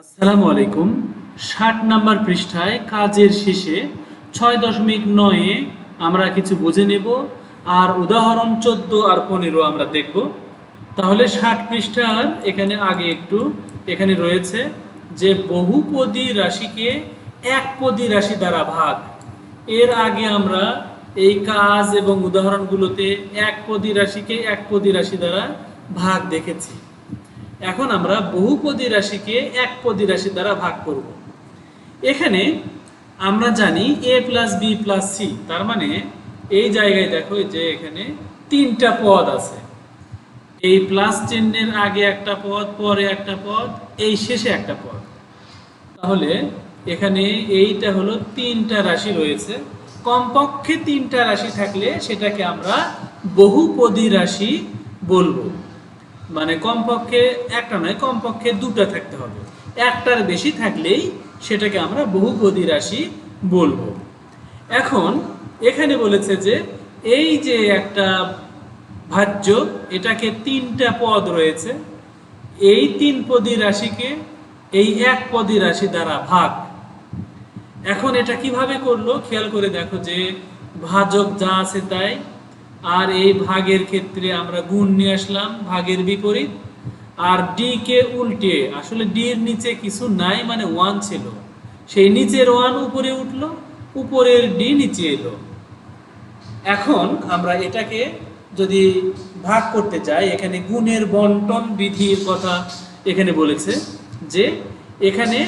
আসসালামু আলাইকুম। ষাট নাম্বার পৃষ্ঠায় কাজের শেষে ছয় দশমিক নয়ে আমরা কিছু বুঝে নেব, আর উদাহরণ চোদ্দ আর পনেরো আমরা দেখব। তাহলে ষাট পৃষ্ঠার এখানে আগে একটু, এখানে রয়েছে যে বহুপদী রাশিকে একপদী রাশি দ্বারা ভাগ। এর আগে আমরা এই কাজ এবং উদাহরণগুলোতে একপদী রাশিকে একপদী রাশি দ্বারা ভাগ দেখেছি। এখন আমরা বহুপদী রাশিকে একপদী রাশি দ্বারা ভাগ করব। এখানে আমরা জানি A plus B plus C তার মানে এই জায়গায় দেখো যে এখানে তিনটা পদ আছে। এই প্লাস চিহ্নের আগে একটা পদ, পরে একটা পদ, এই শেষে একটা পদ। তাহলে এখানে এইটা হলো তিনটা রাশি রয়েছে। কমপক্ষে তিনটা রাশি থাকলে সেটাকে আমরা বহুপদী রাশি বলব। মানে কমপক্ষে একটা নয়, কমপক্ষে দুটো থাকতে হবে। একটার বেশি থাকলেই সেটাকে আমরা বহুপদী রাশি বলব। এখন এখানে বলেছে যে এই যে একটা ভাজ্য, এটাকে তিনটা পদ রয়েছে। এই তিন পদী রাশিকে এই এক পদী রাশি দ্বারা ভাগ। এখন এটা কীভাবে করল? খেয়াল করে দেখো যে ভাজক যা আছে তাই আর এই ভাগের ক্ষেত্রে আমরা গুণ নিয়ে আসলাম, ভাগের বিপরীত। আর ডি কে উল্টে, আসলে ডি এর নিচে কিছু নাই মানে ওয়ান ছিল। সেই নিচের ওয়ান উপরে উঠল, উপরের ডি নিচে এলো। এখন আমরা এটাকে যদি ভাগ করতে চাই, এখানে গুণের বন্টন বিধির কথা এখানে বলেছে যে, এখানে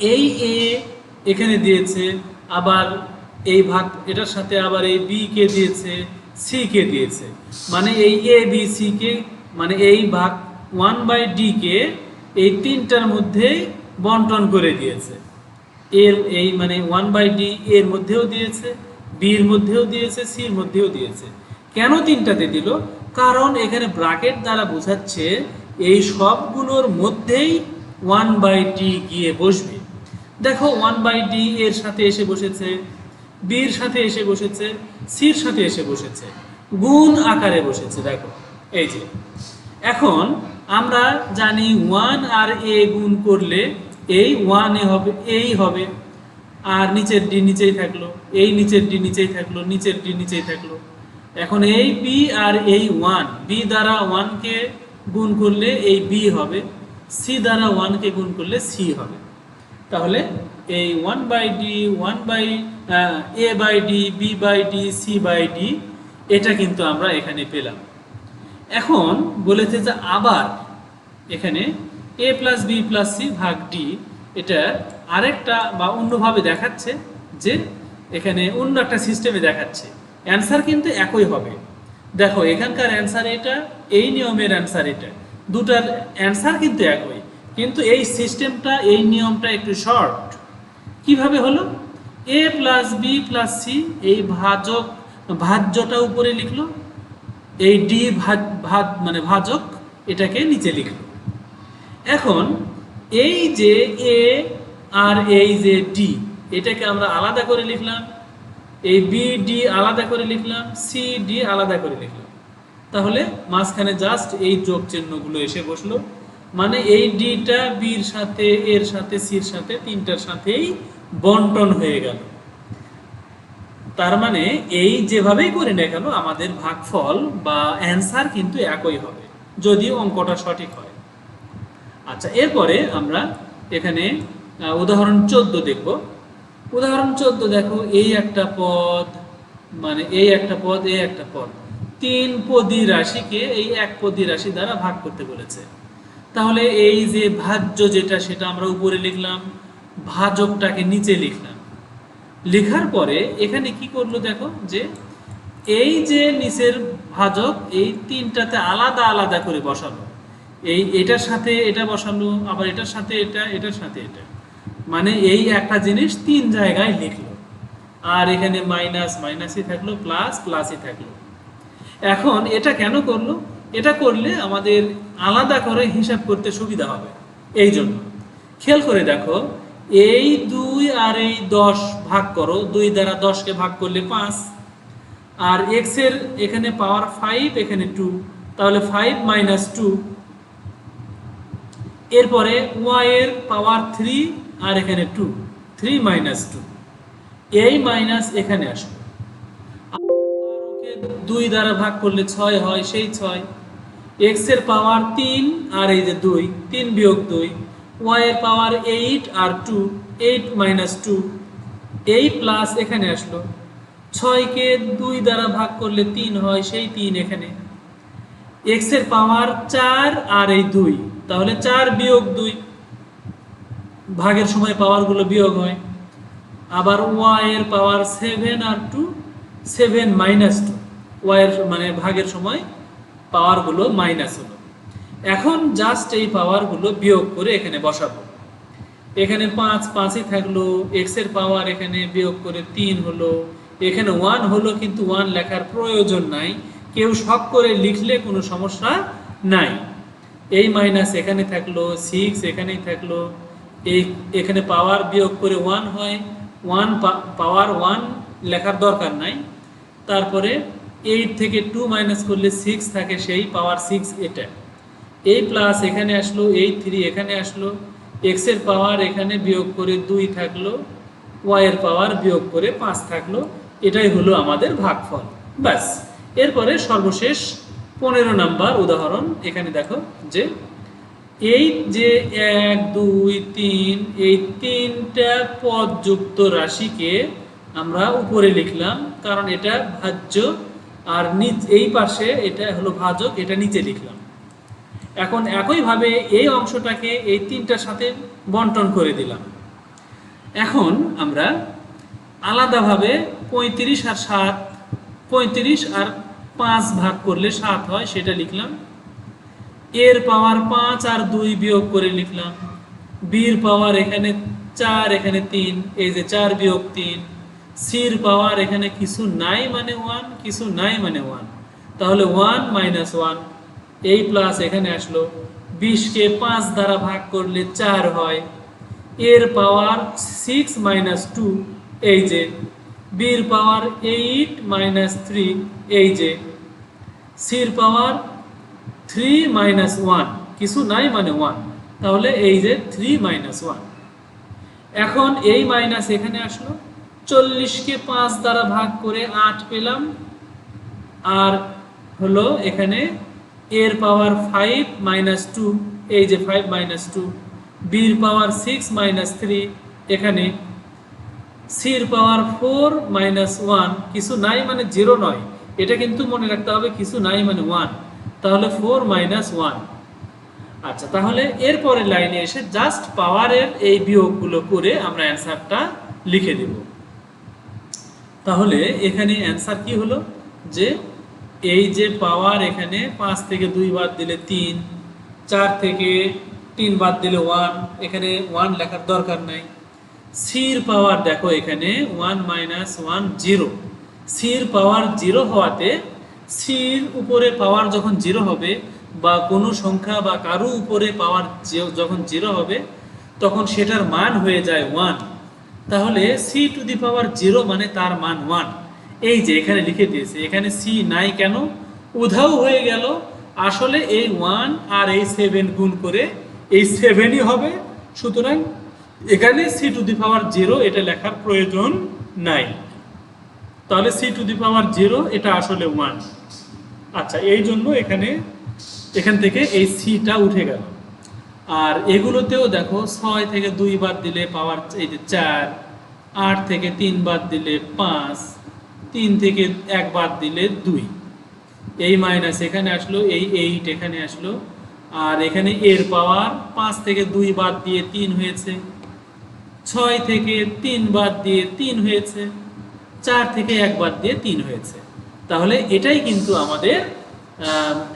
এই এ এখানে দিয়েছে, আবার এই ভাগ, এটার সাথে আবার এই বি কে দিয়েছে সি কে দিয়েছে। মানে এই এ বি সি কে মানে এই ভাগ ওয়ান বাই ডি কে এই তিনটার মধ্যেই বন্টন করে দিয়েছে। এর এই মানে ওয়ান বাই ডি এর মধ্যেও দিয়েছে বির মধ্যেও দিয়েছে সির মধ্যেও দিয়েছে। কেন তিনটাতে দিল? কারণ এখানে ব্রাকেট দ্বারা বোঝাচ্ছে এই সবগুলোর মধ্যেই ওয়ান বাই ডি গিয়ে বসবে। দেখো ওয়ান বাই ডি এর সাথে এসে বসেছে বির সাথে এসে বসেছে সির সাথে এসে বসেছে, গুণ আকারে বসেছে, দেখো, এই যে। এখন আমরা জানি ওয়ান আর এ গুণ করলে এই ওয়ান এ হবে, এই হবে, আর নিচের ডি নিচেই থাকল, এই নিচের ডি নিচেই থাকল, নিচের ডি নিচেই থাকল। এখন এই বি আর এই ওয়ান বি দ্বারা ওয়ানকে গুণ করলে এই বি হবে সি দ্বারা ওয়ানকে গুণ করলে সি হবে। তাহলে এই one by D, one by A by D B by D C by D এটা কিন্তু আমরা এখানে পেলাম। এখন বলেছে যে আবার এখানে A plus B plus C ভাগ ডি এটা আরেকটা বা অন্যভাবে দেখাচ্ছে যে এখানে অন্য একটা সিস্টেমে দেখাচ্ছে। অ্যান্সার কিন্তু একই হবে। দেখো, এখানকার অ্যান্সার এটা, এই নিয়মের অ্যান্সার এটা। দুটার অ্যান্সার কিন্তু একই। কিন্তু এই সিস্টেমটা এই নিয়মটা একটু শর্ট কীভাবে হলো? A plus B plus C এই ভাজক, ভাজ্যটা উপরে লিখলো, এই ডি ভাজ মানে ভাজক, এটাকে নিচে লিখলো। এখন, এই যে এ আর এই যে ডি এটাকে আমরা আলাদা করে লিখলাম, এই বি ডি আলাদা করে লিখলাম সি ডি আলাদা করে লিখলাম। তাহলে মাঝখানে জাস্ট এই যোগ চিহ্নগুলো এসে বসল। মানে এই ডিটা বির সাথে এর সাথে সির সাথে, তিনটার সাথেই বন্টন হয়ে গেল। তার মানে এই যেভাবেই করি না কেন, আমাদের ভাগফল বা অ্যান্সার কিন্তু একই হবে যদি অঙ্কটা সঠিক হয়। আচ্ছা এরপরে আমরা এখানে উদাহরণ চোদ্দ দেখব। উদাহরণ চোদ্দ দেখো, এই একটা পদ মানে এই একটা পদ, এই একটা পদ। তিন পদী রাশিকে এই এক পদী রাশি দ্বারা ভাগ করতে বলেছে। তাহলে এই যে ভাজ্য যেটা, সেটা আমরা উপরে লিখলাম। ভাজকটাকে নিচে লিখলাম। লেখার পরে এখানে কি করল দেখো যে, এই যে নিচের ভাজক, এই তিনটাতে আলাদা আলাদা করে বসালো। এই এটার সাথে এটা বসালো, আবার এটার সাথে এটা, এটার সাথে এটা। মানে এই একটা জিনিস তিন জায়গায় লিখলো। আর এখানে মাইনাস, মাইনাসই থাকল, প্লাস, প্লাসই থাকল। এখন এটা কেন করল? এটা করলে আমাদের আলাদা করে হিসাব করতে সুবিধা হবে। এই জন্য। খেয়াল করে দেখো এই দুই আর এই দশ ভাগ করো, দুই দ্বারা দশকে ভাগ করলে পাঁচ। আর এক্সের এখানে পাওয়ার ফাইভ এখানে টু তাহলে ফাইভ মাইনাস টু এরপরে ওয়াই এর পাওয়ার থ্রি আর এখানে টু থ্রি মাইনাস টু এই মাইনাস এখানে আসবে দুই দ্বারা ভাগ করলে ছয় হয়, সেই ছয়। এক্সের পাওয়ার তিন আর এই যে দুই, তিন বিয়োগ দুই। ওয়াই এর পাওয়ার এইট আর টু এইট মাইনাস টু এই প্লাস এখানে আসলো। ছয়কে দুই দ্বারা ভাগ করলে তিন হয়, সেই তিন এখানে। এক্সের পাওয়ার চার আর এই দুই, তাহলে চার বিয়োগ দুই, ভাগের সময় পাওয়ারগুলো বিয়োগ হয়। আবার ওয়াই এর পাওয়ার সেভেন আর two seven minus two Y এর মানে ভাগের সময় পাওয়ারগুলো মাইনাস হলো। এখন জাস্ট এই পাওয়ারগুলো বিয়োগ করে এখানে বসাবো। এখানে পাঁচ, পাঁচই থাকল এক্সের পাওয়ার এখানে বিয়োগ করে তিন হলো, এখানে ওয়ান হলো কিন্তু ওয়ান লেখার প্রয়োজন নাই, কেউ শখ করে লিখলে কোনো সমস্যা নাই। এই মাইনাস এখানে থাকল সিক্স এখানেই থাকল, এই এখানে পাওয়ার বিয়োগ করে ওয়ান হয় ওয়ান পাওয়ার ওয়ান লেখার দরকার নাই। তারপরে এইট থেকে টু মাইনাস করলে সিক্স থাকে সেই পাওয়ার সিক্স এটা। এই প্লাস এখানে আসলো এই থ্রি এখানে আসলো এক্সের পাওয়ার এখানে বিয়োগ করে দুই থাকল ওয়াই এর পাওয়ার বিয়োগ করে পাঁচ থাকল, এটাই হলো আমাদের ভাগফল। ব্যাস। এরপরে সর্বশেষ পনেরো নাম্বার উদাহরণ, এখানে দেখো যে এই যে এক, দুই, তিন, এই তিনটা পদযুক্ত রাশিকে আমরা উপরে লিখলাম, কারণ এটা ভাজ্য, আর নিচ, এই পাশে এটা হলো ভাজক, এটা নিচে লিখলাম। এখন একইভাবে এই অংশটাকে এই তিনটার সাথে বন্টন করে দিলাম। এখন আমরা আলাদাভাবে পঁয়ত্রিশ আর সাত, পঁয়ত্রিশ আর পাঁচ ভাগ করলে সাত হয়, সেটা লিখলাম। এর পাওয়ার পাঁচ আর দুই বিয়োগ করে লিখলাম। বির পাওয়ার এখানে চার, এখানে তিন, এই যে চার বিয়োগ তিন। সির পাওয়ার এখানে কিছু নাই মানে ওয়ান, কিছু নাই মানে ওয়ান। তাহলে ওয়ান মাইনাস ওয়ান এই প্লাস এখানে আসলো। বিশকে পাঁচ দ্বারা ভাগ করলে চার হয়। এর পাওয়ার সিক্স মাইনাস টু এই যে। বির পাওয়ার এইট মাইনাস থ্রি এই যে। সির পাওয়ার থ্রি মাইনাস ওয়ান কিছু নাই মানে ওয়ান তাহলে এই যে থ্রি মাইনাস ওয়ান এখন এই মাইনাস এখানে আসলো। চল্লিশকে পাঁচ দ্বারা ভাগ করে আট পেলাম। আর হলো এখানে এর পাওয়ার ফাইভ মাইনাস টু এই যে ফাইভ মাইনাস টু বির পাওয়ার সিক্স মাইনাস থ্রি এখানে সির পাওয়ার ফোর মাইনাস ওয়ান কিছু নাই মানে জিরো নয়। এটা কিন্তু মনে রাখতে হবে কিছু নাই মানে ওয়ান তাহলে ফোর মাইনাস ওয়ান আচ্ছা তাহলে এরপরে লাইনে এসে জাস্ট পাওয়ারের এই বিয়োগগুলো করে আমরা অ্যান্সারটা লিখে দেব তাহলে এখানে অ্যান্সার কি হলো? যে এই যে পাওয়ার এখানে পাঁচ থেকে দুই বাদ দিলে তিন, চার থেকে তিন বাদ দিলে ওয়ান এখানে ওয়ান লেখার দরকার নাই। সির পাওয়ার দেখো এখানে ওয়ান মাইনাস ওয়ান জিরো সির পাওয়ার জিরো হওয়াতে সির উপরে পাওয়ার যখন জিরো হবে বা কোনো সংখ্যা বা কারও উপরে পাওয়ার যখন জিরো হবে, তখন সেটার মান হয়ে যায় ওয়ান তাহলে C to the power zero মানে তার মান ওয়ান এই যে এখানে লিখে দিয়েছে, এখানে সি নাই কেন? উধাও হয়ে গেল। আসলে এই ওয়ান আর এই সেভেন গুণ করে এই সেভেনই হবে। সুতরাং এখানে C to the power zero এটা লেখার প্রয়োজন নাই। তাহলে C to the power zero এটা আসলে ওয়ান আচ্ছা এই জন্য এখানে, এখান থেকে এই সিটা উঠে গেল। আর এগুলোতেও দেখো, ছয় থেকে দুই বাদ দিলে পাওয়ার এই যে চার, আট থেকে তিন বাদ দিলে পাঁচ তিন থেকে এক বাদ দিলে দুই। এই মাইনাস এখানে আসলো, এই এইট এখানে আসলো। আর এখানে এর পাওয়ার পাঁচ থেকে দুই বাদ দিয়ে তিন হয়েছে। ছয় থেকে তিন বাদ দিয়ে তিন হয়েছে। চার থেকে এক বাদ দিয়ে তিন হয়েছে। তাহলে এটাই কিন্তু আমাদের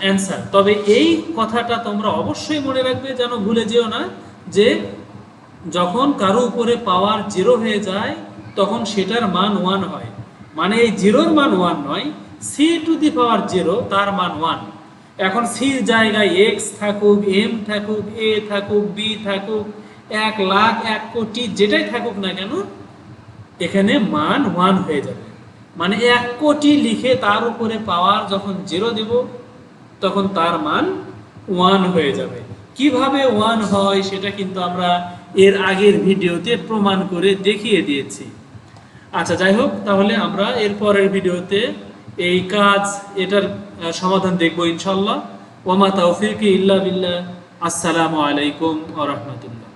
অ্যান্সার তবে এই কথাটা তোমরা অবশ্যই মনে রাখবে, যেন ভুলে যেও না, যে যখন কারও উপরে পাওয়ার জিরো হয়ে যায়, তখন সেটার মান ওয়ান হয়। মানে এই জিরোর মান ওয়ান নয় C to the power zero তার মান ওয়ান এখন সির জায়গায় এক্স থাকুক এম থাকুক এ থাকুক বি থাকুক, এক লাখ, এক কোটি, যেটাই থাকুক না কেন, এখানে মান ওয়ান হয়ে যাবে। মানে এক কোটি লিখে তার উপরে পাওয়ার যখন জিরো দেব, তখন তার মান ওয়ান হয়ে যাবে। কীভাবে ওয়ান হয় সেটা কিন্তু আমরা এর আগের ভিডিওতে প্রমাণ করে দেখিয়ে দিয়েছি। আচ্ছা যাই হোক, তাহলে আমরা এর পরের ভিডিওতে এই কাজ, এটার সমাধান দেখব ইনশাল্লাহ ওমা তৌফিক ইল্লা বিল্লাহ। আসসালামু আলাইকুম ওয়া রাহমাতুল্লাহ।